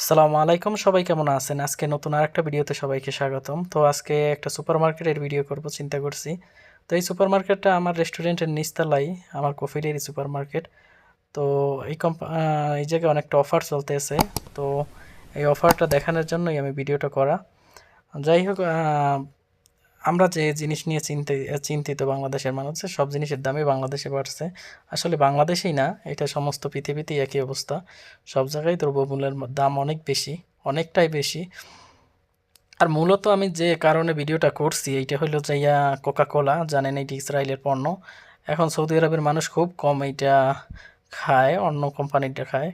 আসসালামু আলাইকুম, সবাই কেমন আছেন? আজকে নতুন আর একটা ভিডিওতে সবাইকে স্বাগতম। তো আজকে একটা সুপার মার্কেটের ভিডিও করব, চিন্তা করছি। তো এই সুপার মার্কেটটা আমার রেস্টুরেন্টের নিচতলাই আমার কফিলের সুপার মার্কেট তো এই কম্প এই জায়গায় অনেকটা অফার চলতেছে। তো এই অফারটা দেখানোর জন্যই আমি ভিডিওটা করা। যাই হোক আমরা যে জিনিস নিয়ে চিন্তি, চিন্তিত বাংলাদেশের মানুষ সব জিনিসের দামই বাংলাদেশে বাড়ছে। আসলে বাংলাদেশেই না, এটা সমস্ত পৃথিবীতেই একই অবস্থা। সব জায়গায় দ্রব্যমূল্যের দাম অনেক বেশি, অনেকটাই বেশি। আর মূলত আমি যে কারণে ভিডিওটা করছি, এইটা হলো যাইয়া কোকা কোলা জানেন এটি ইসরায়েলের পণ্য। এখন সৌদি আরবের মানুষ খুব কম এইটা খায়, অন্য কোম্পানিটা খায়।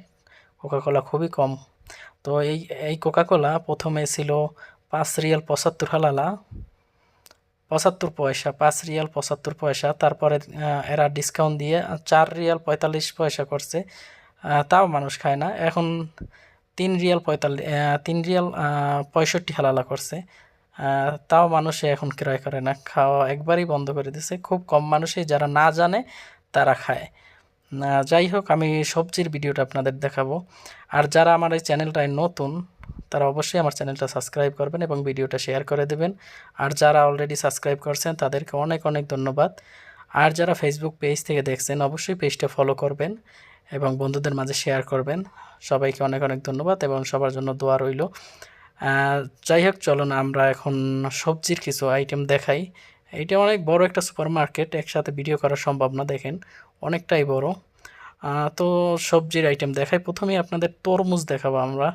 কোকা কোলা খুবই কম। তো এই এই কোকা কোলা প্রথমে ছিল পাঁচ রিয়াল পঁচাত্তর হালালা। পঁচাত্তর পয়সা, পাঁচ রিয়াল পঁচাত্তর পয়সা, তারপরে এরা ডিসকাউন্ট দিয়ে চার রিয়াল পঁয়তাল্লিশ পয়সা করছে। তাও মানুষ খায় না। এখন তিন রিয়াল পঁয়তাল্লিশ তিন রিয়াল পঁয়ষট্টি হালালা করছে। তাও মানুষে এখন ক্রয় করে না। খাওয়া একবারই বন্ধ করে দিছে। খুব কম মানুষই যারা না জানে, তারা খায়। যাই হোক, আমি সবজির ভিডিওটা আপনাদের দেখাবো। আর যারা আমার এই চ্যানেলটায় নতুন তারা অবশ্যই আমার চ্যানেলটা সাবস্ক্রাইব করবেন এবং ভিডিওটা শেয়ার করে দেবেন। আর যারা অলরেডি সাবস্ক্রাইব করছেন, তাদেরকে অনেক অনেক ধন্যবাদ। আর যারা ফেসবুক পেজ থেকে দেখছেন, অবশ্যই পেজটা ফলো করবেন এবং বন্ধুদের মাঝে শেয়ার করবেন। সবাইকে অনেক অনেক ধন্যবাদ এবং সবার জন্য দোয়া রইল। যাই হোক, চলুন আমরা এখন সবজির কিছু আইটেম দেখাই। এইটা অনেক বড় একটা সুপার মার্কেট একসাথে ভিডিও করা সম্ভব না, দেখেন। অনেকটাই বড়। তো সবজির আইটেম দেখাই। প্রথমেই আপনাদের তরমুজ দেখাবো আমরা।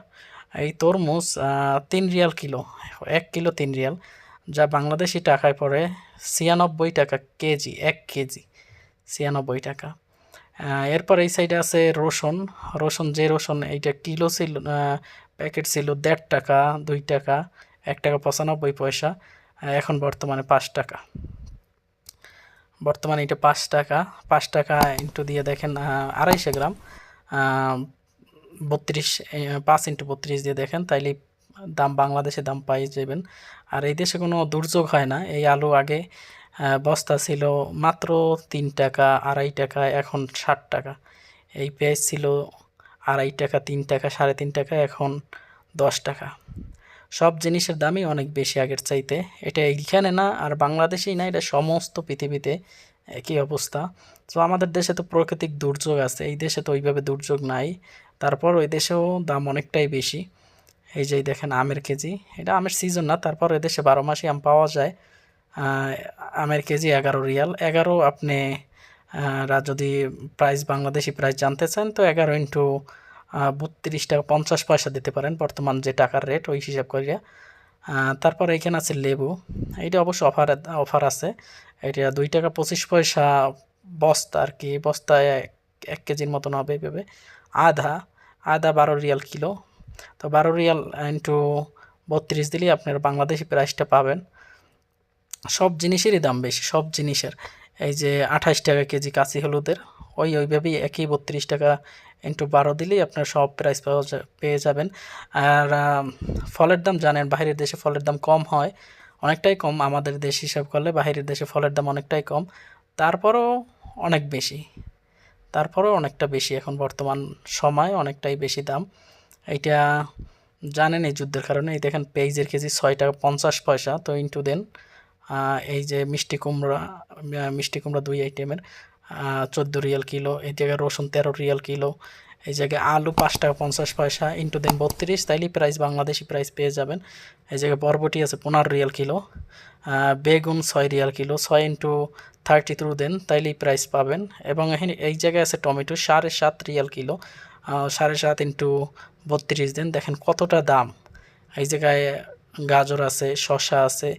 এই তরমুজ তিন রিয়াল কিলো। এক কিলো তিন রিয়াল, যা বাংলাদেশি টাকায় পড়ে ছিয়ানব্বই টাকা কেজি, এক কেজি, ছিয়ানব্বই টাকা। এরপর এই সাইডে আছে রসুন। রসুন, যে রসুন, এইটা কিলো ছিল প্যাকেট ছিল দেড় টাকা, দুই টাকা, এক টাকা পঁচানব্বই পয়সা এখন বর্তমানে পাঁচ টাকা। বর্তমানে এটা পাঁচ টাকা পাঁচ টাকা ইন্টু দিয়ে দেখেন আড়াইশো গ্রাম। বত্রিশ পাঁচ ইন্টু বত্রিশ দিয়ে দেখেন তাইলে দাম বাংলাদেশে দাম পাই যাবেন। আর এই দেশে কোনো দুর্যোগ হয় না। এই আলু আগে বস্তা ছিল মাত্র তিন টাকা, আড়াই টাকা, এখন ষাট টাকা। এই পেঁয়াজ ছিল আড়াই টাকা, তিন টাকা, সাড়ে তিন টাকা, এখন দশ টাকা। সব জিনিসের দামই অনেক বেশি আগের চাইতে। এটা এইখানে না, আর বাংলাদেশেই না, এটা সমস্ত পৃথিবীতে একই অবস্থা। তো আমাদের দেশে তো প্রাকৃতিক দুর্যোগ আছে, এই দেশে তো ওইভাবে দুর্যোগ নাই। তারপর ওই দেশেও দাম অনেকটাই বেশি। এই যে দেখেন আমের কেজি, এটা আমের সিজন না, তারপর ওই দেশে বারো মাসই আম পাওয়া যায় আমের কেজি এগারো রিয়াল। এগারো আপনি যদি প্রাইস বাংলাদেশি প্রাইস জানতে চান, তো এগারো ইন্টু বত্রিশ টাকা পঞ্চাশ পয়সা দিতে পারেন বর্তমান যে টাকার রেট ওই হিসাব করিয়া। তারপর এইখানে আছে লেবু, এইটা অবশ্য অফার অফার আছে। এটা দুই টাকা পঁচিশ পয়সা বস্তা আর কি, বস্তায় এক কেজির মতন হবে এভাবে আধা আধা বারো রিয়াল কিলো। তো বারো রিয়াল ইন্টু বত্রিশ দিলেই আপনার বাংলাদেশি প্রাইসটা পাবেন। সব জিনিসেরই দাম বেশি, সব জিনিসের। এই যে আঠাশ টাকা কেজি কাঁচি হলুদের, ওই ওইভাবেই একই বত্রিশ টাকা ইন্টু বারো দিলেই আপনার সব প্রাইস পেয়ে যাবেন। আর ফলের দাম জানেন বাইরের দেশে ফলের দাম কম হয়, অনেকটাই কম। আমাদের দেশ হিসাব করলে বাইরের দেশে ফলের দাম অনেকটাই কম। তারপরও অনেক বেশি। তারপরেও অনেকটা বেশি। এখন বর্তমান সময় অনেকটাই বেশি দাম। এইটা জানেন এই যুদ্ধের কারণে। এই দেখেন পেঁয়াজের কেজি ছয় টাকা পঞ্চাশ পয়সা, তো ইন্টু দেন এই যে মিষ্টি কুমড়া মিষ্টি কুমড়া দুই আইটেমের চোদ্দ রিয়াল কিলো, এই জায়গায় রসুন তেরো রিয়াল কিলো এই জায়গায় আলু পাঁচ টাকা পঞ্চাশ পয়সা ইন্টু দেন বত্রিশ, তাইলে প্রাইস বাংলাদেশি প্রাইস পেয়ে যাবেন। এই জায়গায় বরবটি আছে পনেরো রিয়াল কিলো বেগুন ছয় রিয়াল কিলো, ছয় ইন্টু থার্টি থ্রু দেন তাইলেই প্রাইস পাবেন। এবং এখানে এই জায়গায় আছে টমেটো, সাড়ে সাত রিয়াল কিলো সাড়ে সাত ইন্টু বত্রিশ দেন দেখেন কতটা দাম। এই জায়গায় গাজর আছে, শসা আছে,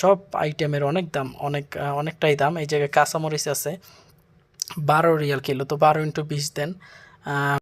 সব আইটেমের অনেক দাম, অনেক, অনেকটাই দাম। এই জায়গায় কাঁচামরিচ আছে, বারো রিয়াল কিলো, তো বারো ইন্টু বিশ দেন Um,